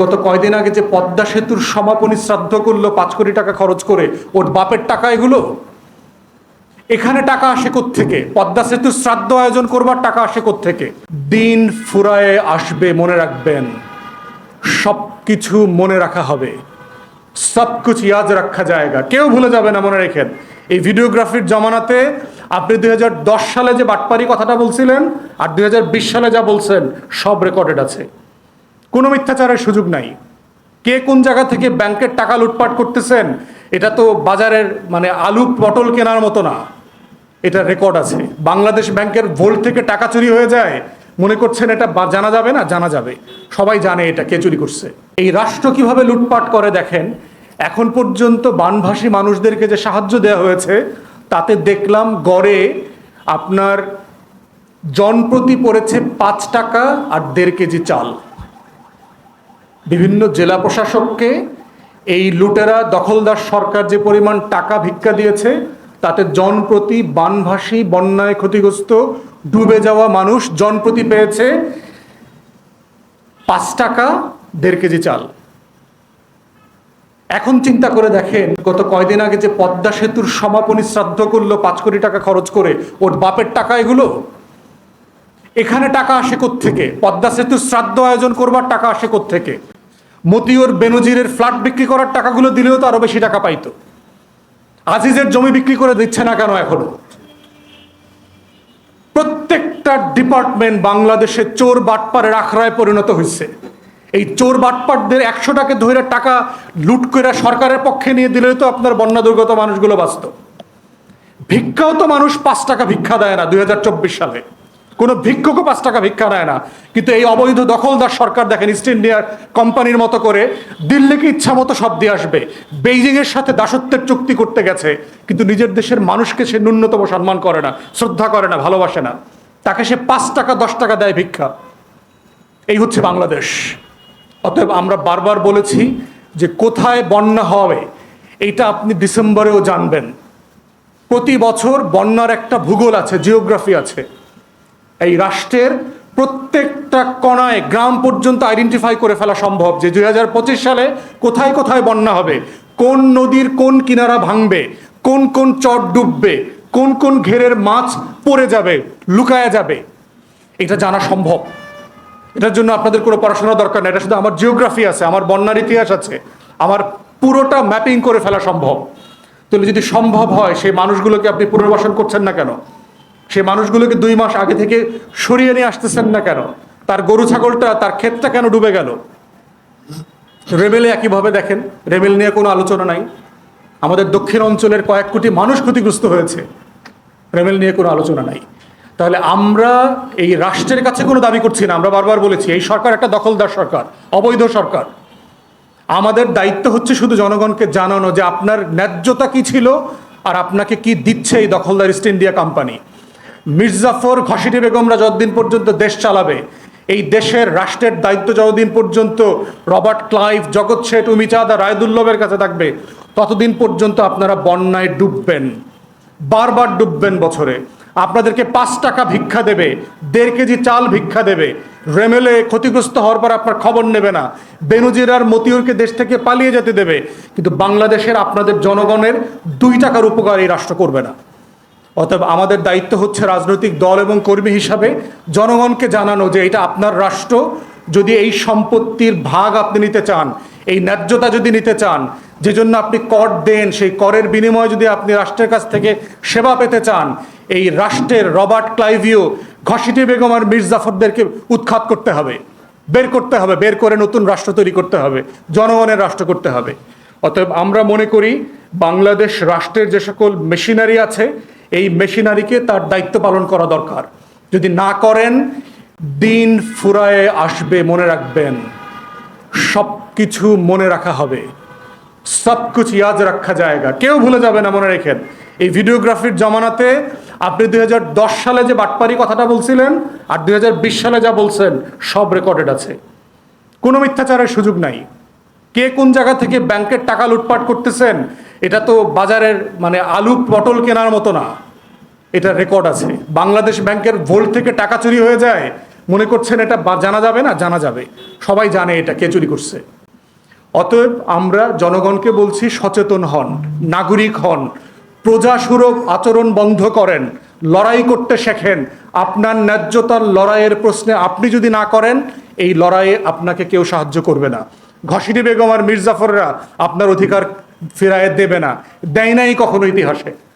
গত কয়দিন আগে যে পদ্মা সেতুর সমাপনী শ্রাদ্ধ করল, পাঁচ কোটি টাকা খরচ করে, ওর বাপের টাকা এগুলো? এখানে টাকা আসে থেকে পদ্মা সেতুর শ্রাদ্ধ আয়োজন করবার টাকা আসে থেকে দিন ফুরায়ে আসবে, মনে রাখবেন। সব কিছু মনে রাখা হবে। সব কিছু ইয়াজ রাখা জায়গা। কেউ ভুলে যাবে না, মনে রেখেন। এই ভিডিওগ্রাফির জমানাতে আপনি দুই হাজার দশ সালে যে বাটপারি কথাটা বলছিলেন, আর দুই হাজার বিশ সালে যা বলছেন, সব রেকর্ডেড আছে। কোনো মিথ্যাচারের সুযোগ নাই। কে কোন জায়গা থেকে ব্যাংকের টাকা লুটপাট করতেছেন, এটা তো বাজারের মানে আলু পটল কেনার মতো না। এটা রেকর্ড আছে। বাংলাদেশ ব্যাংকের ভোল্ট থেকে টাকা চুরি হয়ে যায়। মনে করছেন এটা জানা যাবে না? জানা যাবে। সবাই জানে এটা কে চুরি করছে। এই রাষ্ট্র কীভাবে লুটপাট করে দেখেন? এখন পর্যন্ত বানভাসী মানুষদেরকে যে সাহায্য দেওয়া হয়েছে, তাতে দেখলাম গড়ে আপনার জনপ্রতি পড়েছে পাঁচ টাকা আর দেড় কেজি চাল। বিভিন্ন জেলা প্রশাসককে এই লুটেরা দখলদার সরকার যে পরিমাণ টাকা ভিক্ষা দিয়েছে, তাতে জনপ্রতি বানভাসী, বন্যায় ক্ষতিগ্রস্ত, ডুবে যাওয়া মানুষ জনপ্রতি পেয়েছে পাঁচ টাকা, দেড় কেজি চাল। এখন চিন্তা করে দেখেন, গত কয়দিন আগে যে পদ্মা সেতুর সমাপনী শ্রাদ্ধ করল পাঁচ কোটি টাকা খরচ করে, ওর বাপের টাকা এগুলো? এখানে টাকা আসে থেকে পদ্মা সেতুর শ্রাদ্ধ আয়োজন করবার টাকা আসে থেকে মতিউর বেনজিরের ফ্ল্যাট বিক্রি করার টাকাগুলো দিলেও তো আরও বেশি টাকা পাইতো। আজিজের জমি বিক্রি করে দিচ্ছে না কেন এখনও? প্রত্যেকটা ডিপার্টমেন্ট বাংলাদেশে চোর বাটপারের আখড়ায় পরিণত হয়েছে। এই চোর বাটপাটদের একশোটাকে ধরে টাকা লুট করে সরকারের পক্ষে নিয়ে দিলেও তো আপনার বন্যা দুর্গত মানুষগুলো বাঁচত। ভিক্ষাও তো মানুষ পাঁচ টাকা ভিক্ষা দেয় না দুই হাজার চব্বিশ সালে। কোনো ভিক্ষুকও পাঁচ টাকা ভিক্ষা দেয় না। কিন্তু এই অবৈধ দখলদার সরকার দেখেন ইস্ট ইন্ডিয়ার কোম্পানির মতো করে দিল্লিকে ইচ্ছা মতো সব দিয়ে আসবে। বেইজিং এর সাথে দাসত্বের চুক্তি করতে গেছে, কিন্তু নিজের দেশের মানুষকে সে ন্যূনতম সম্মান করে না, শ্রদ্ধা করে না, ভালোবাসে না। তাকে সে পাঁচ টাকা, দশ টাকা দেয় ভিক্ষা। এই হচ্ছে বাংলাদেশ। অতএব আমরা বারবার বলেছি যে কোথায় বন্যা হবে, এইটা আপনি ডিসেম্বরেও জানবেন। প্রতি বছর বন্যার একটা ভূগোল আছে, জিওগ্রাফি আছে। এই রাষ্ট্রের প্রত্যেকটা কণায় গ্রাম পর্যন্ত আইডেন্টিফাই করে ফেলা সম্ভব যে দু হাজার পঁচিশ সালে কোথায় কোথায় বন্যা হবে, কোন নদীর কোন কিনারা ভাঙবে, কোন কোন চট ডুববে, কোন কোন ঘেরের মাছ পড়ে যাবে, লুকায়া যাবে, এটা জানা সম্ভব। এটার জন্য আপনাদের কোনো পড়াশোনা দরকার নেই, এটা শুধু আমার জিওগ্রাফি আছে, আমার বন্যার ইতিহাস আছে, আমার পুরোটা ম্যাপিং করে ফেলা সম্ভব। তাহলে যদি সম্ভব হয়, সেই মানুষগুলোকে আপনি পুনর্বাসন করছেন না কেন? সেই মানুষগুলোকে দুই মাস আগে থেকে সরিয়ে নিয়ে আসতেছেন না কেন? তার গরু ছাগলটা, তার ক্ষেতটা কেন ডুবে গেল? রেবেলে একইভাবে দেখেন রেমেল নিয়ে কোনো আলোচনা নাই। আমাদের দক্ষিণ অঞ্চলের কয়েক কোটি মানুষ ক্ষতিগ্রস্ত হয়েছে। রেমেল নিয়ে কোনো আলোচনা নাই। তাহলে আমরা এই রাষ্ট্রের কাছে কোনো দাবি করছি না, আমরা বারবার বলেছি, এই সরকার একটা দখলদার সরকার, অবৈধ সরকার। আমাদের দায়িত্ব হচ্ছে শুধু জনগণকে জানানো যে আপনার ন্যায্যতা কি ছিল আর আপনাকে কি দিচ্ছে এই দখলদার East India Company. Mir Jafar Ghaseti বেগমরা যতদিন পর্যন্ত দেশ চালাবে। এই দেশের রাষ্ট্রের দায়িত্ব যতদিন পর্যন্ত রবার্ট ক্লাইভ, জগৎ শেঠ, উমিচাঁদ রায়দুল্লভের কাছে থাকবে, ততদিন পর্যন্ত আপনারা বন্যায় ডুববেন। বারবার ডুববেন বছরে। আপনাদেরকে পাঁচ টাকা ভিক্ষা দেবে, দেড় কেজি চাল ভিক্ষা দেবে। রেমেলে ক্ষতিগ্রস্ত হওয়ার পর আপনার খবর নেবে না। বেনুজিরার মতিউরকে দেশ থেকে পালিয়ে যেতে দেবে। কিন্তু বাংলাদেশের আপনাদের জনগণের দুই টাকার উপকার এই রাষ্ট্র করবে না। অতএব আমাদের দায়িত্ব হচ্ছে রাজনৈতিক দল এবং কর্মী হিসাবে জনগণকে জানানো যে এটা আপনার রাষ্ট্র। যদি এই সম্পত্তির ভাগ আপনি নিতে চান, এই ন্যায্যতা যদি নিতে চান, যে জন্য আপনি কর দেন, সেই করের বিনিময়ে যদি আপনি রাষ্ট্রের কাছ থেকে সেবা পেতে চান, এই রাষ্ট্রের রবার্ট ক্লাইভিও ঘসিটি বেগম আর মির্জাফরদেরকে উৎখাত করতে হবে। বের করতে হবে, বের করে নতুন রাষ্ট্র তৈরি করতে হবে, জনগণের রাষ্ট্র করতে হবে। অতএব আমরা মনে করি, বাংলাদেশ রাষ্ট্রের যে সকল মেশিনারি আছে এই মেশিনারিকে তার দায়িত্ব পালন করা দরকার। যদি না করেন, দিন ফুরায়ে আসবে, মনে রাখবেন। সব কিছু মনে রাখা হবে। সব কিছু ইয়াদ রাখা জায়গা। কেউ ভুলে যাবে না, মনে রেখেন। এই ভিডিওগ্রাফির জমানাতে আপনি দুই হাজার দশ সালে যে বাটপারি কথাটা বলছিলেন আর দুই হাজার বিশ সালে যা বলছেন, সব রেকর্ডেড আছে। কোনো মিথ্যাচারের সুযোগ নাই। কে কোন জায়গা থেকে ব্যাংকের টাকা লুটপাট করতেছেন? এটা তো বাজারের মানে আলু পটল কেনার মতো না। এটা রেকর্ড আছে। বাংলাদেশ ব্যাংকের ভোল্ট থেকে টাকা চুরি হয়ে যায়। মনে করছেন এটা জানা যাবে না? জানা যাবে। সবাই জানে এটা কে চুরি করছে। অতএব আমরা জনগণকে বলছি সচেতন হন, নাগরিক হন, প্রজাসুরভ আচরণ বন্ধ করেন, লড়াই করতে শেখেন। আপনার ন্যায্যতার লড়াইয়ের প্রশ্নে আপনি যদি না করেন, এই লড়াইয়ে আপনাকে কেউ সাহায্য করবে না। ঘসিটি বেগম আর মির্জাফররা আপনার অধিকার ফেরায় দেবে না। দেয় নাই কখনো ইতিহাসে।